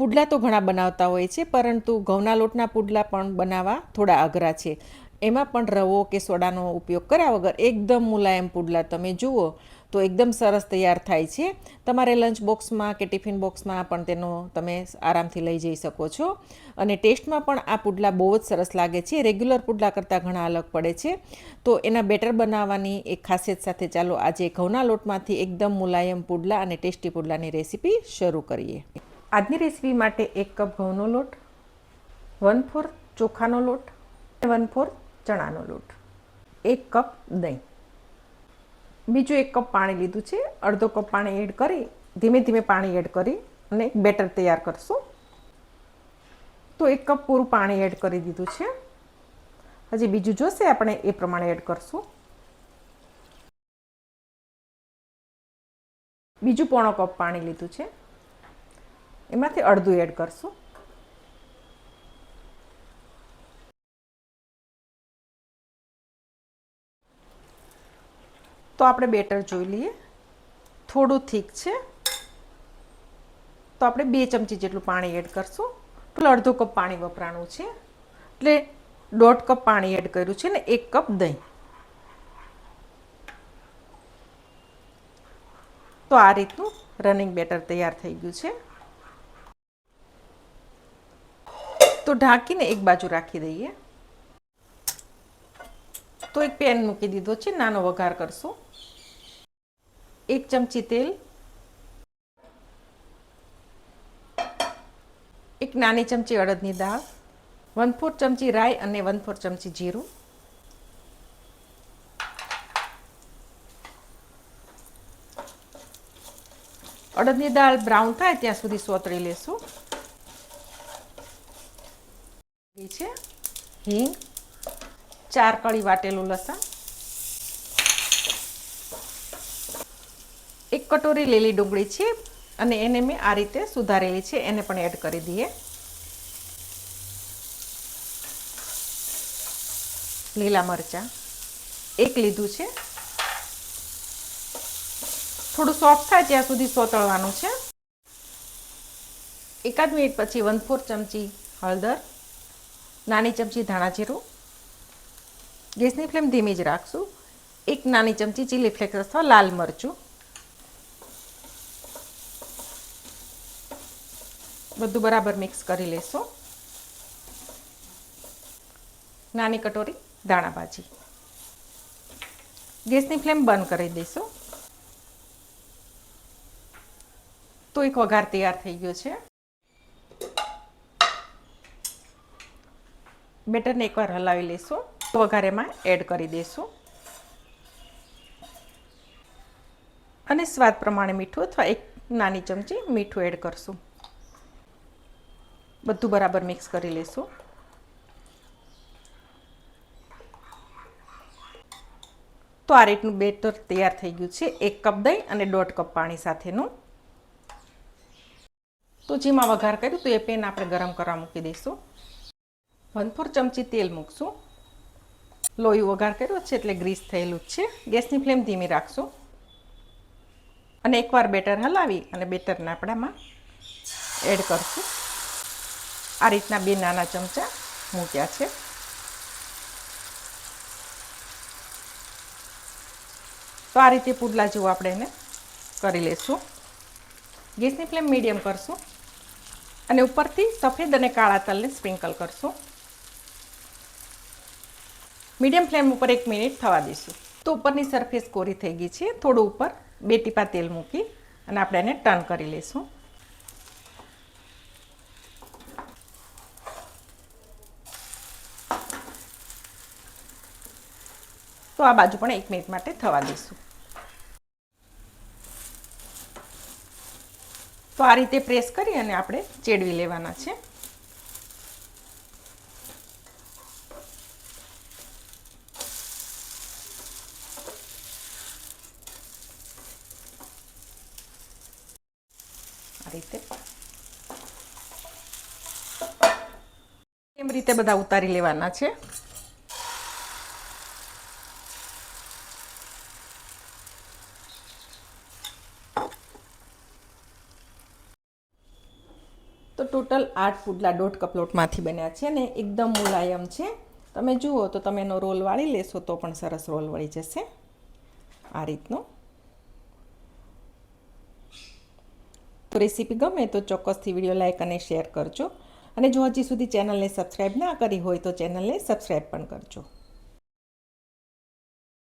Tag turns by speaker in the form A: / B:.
A: પુડલા તો ઘણા બનાવતા હોય છે, પરંતુ ઘઉંના લોટના પુડલા પણ બનાવવા થોડા અઘરા છે. એમાં પણ રવો કે સોડાનો ઉપયોગ કર્યા વગર એકદમ મુલાયમ પુડલા તમે જુઓ તો એકદમ સરસ તૈયાર થાય છે. તમારે લંચ બોક્સમાં કે ટિફિન બોક્સમાં પણ તેનો તમે આરામથી લઈ જઈ શકો છો. અને ટેસ્ટમાં પણ આ પુડલા બહુ જ સરસ લાગે છે. રેગ્યુલર પુડલા કરતાં ઘણા અલગ પડે છે. તો એના બેટર બનાવવાની એક ખાસિયત સાથે ચાલો આજે ઘઉંના લોટમાંથી એકદમ મુલાયમ પુડલા અને ટેસ્ટી પુડલાની રેસીપી શરૂ કરીએ. આજની રેસીપી માટે એક કપ ઘઉંનો લોટ, વન ફોર ચોખાનો લોટ, વન ફોર ચણાનો લોટ, એક કપ દહીં. બીજું એક કપ પાણી લીધું છે, અડધો કપ પાણી એડ કરી, ધીમે ધીમે પાણી એડ કરી અને એક બેટર તૈયાર કરશું. તો એક કપ પૂરું પાણી એડ કરી દીધું છે. હજી બીજું જોશે, આપણે એ પ્રમાણે એડ કરશું. બીજું પોણો કપ પાણી લીધું છે. એમાંથી અડધું એડ કરશું. તો આપણે બેટર જોઈ લઈએ. થોડું થીક છે. તો આપણે બે ચમચી જેટલું પાણી એડ કરશું. ટોટલ અડધો કપ પાણી વપરાણું છે. એટલે દોઢ કપ પાણી એડ કર્યું છે ને એક કપ દહીં. તો આ રીતનું રનિંગ બેટર તૈયાર થઈ ગયું છે. તો ઢાંકીને એક બાજુ રાખી દઈએ તો એક પેન મૂકી દીધો છે નાનો વઘાર કરશું એક ચમચી તેલ એક નાની ચમચી અડદની દાળ। વન ફોર ચમચી રાઈ અને વન ફોર ચમચી જીરું। અડદની દાળ બ્રાઉન થાય ત્યાં સુધી સોતરી લેશું। છે. હિંગ. ચાર કળી વાટેલું લસણ. એક કટોરી લીલી ડુંગળી છે અને એને મેં આ રીતે સુધારેલી છે એને પણ એડ કરી દઈએ. લીલા મરચાં. એક લીધું છે. થોડું સોફ્ટ થાય ત્યાં સુધી સોતળવાનું છે. એકાદ મિનિટ પછી વન ફોર ચમચી હળદર. નાની ચમચી ધાણા જીરું. ગેસની ફ્લેમ ધીમી જ રાખશું. એક નાની ચમચી ચીલી ફ્લેક્સ અથવા લાલ મરચું. બધું બરાબર મિક્સ કરી લેશું. નાની કટોરી દાણા ભાજી. ગેસની ફ્લેમ બંધ કરી દઈશું. તો એક વઘાર તૈયાર થઈ ગયો છે. બેટરને એકવાર હલાવી લઈશું. વઘારેમાં એડ કરી દઈશું. અને સ્વાદ પ્રમાણે મીઠું અથવા એક નાની ચમચી મીઠું એડ કરશું. બધું બરાબર મિક્સ કરી લઈશું. તો આ રીતનું બેટર તૈયાર થઈ ગયું છે. એક કપ દહીં અને દોઢ કપ પાણી સાથેનું. તો જેમાં વઘાર કર્યું તો એ પેન આપણે ગરમ કરવા મૂકી દઈશું. વન ફોર ચમચી તેલ મૂકશું. લોહી વઘાર કર્યો છે એટલે ગ્રીસ થયેલું જ છે. ગેસની ફ્લેમ ધીમી રાખશું. અને એકવાર બેટર હલાવી અને બેટરને આપણામાં એડ કરશું. આ રીતના બે નાના ચમચા મૂક્યા છે. તો આ રીતે પુડલા જેવું આપણે એને કરી લઈશું ગેસની ફ્લેમ મીડિયમ કરશું. અને ઉપરથી સફેદ અને કાળા તલને સ્પ્રિંકલ કરશું. મીડિયમ ફ્લેમ ઉપર એક મિનિટ થવા દઈશું. તો ઉપરની સરફેસ કોરી થઈ ગઈ છે. થોડું ઉપર બે ટીપા તેલ મૂકી અને આપણે એને ટર્ન કરી લઈશું. તો આ બાજુ પણ એક મિનિટ માટે થવા દઈશું. તો આ રીતે પ્રેસ કરી અને આપણે ચેડવી લેવાના છે. આ રીતે એમ રીતે બધા ઉતારી લેવાના છે તો ટોટલ આઠ પુડલા દોઢ કપ લોટમાંથી બન્યા છે અને એકદમ મુલાયમ છે. તમે જુઓ તો તમે એનો રોલ વાળી લેશો તો પણ સરસ રોલ વળી જશે. આ રીતનો. તો રેસીપી ગમે તો ચોક્કસથી વીડિયો લાઇક અને શેર કરજો. અને જો હજી સુધી ચેનલને સબસ્ક્રાઈબ ના કરી હોય તો ચેનલને સબસ્ક્રાઈબ પણ કરજો.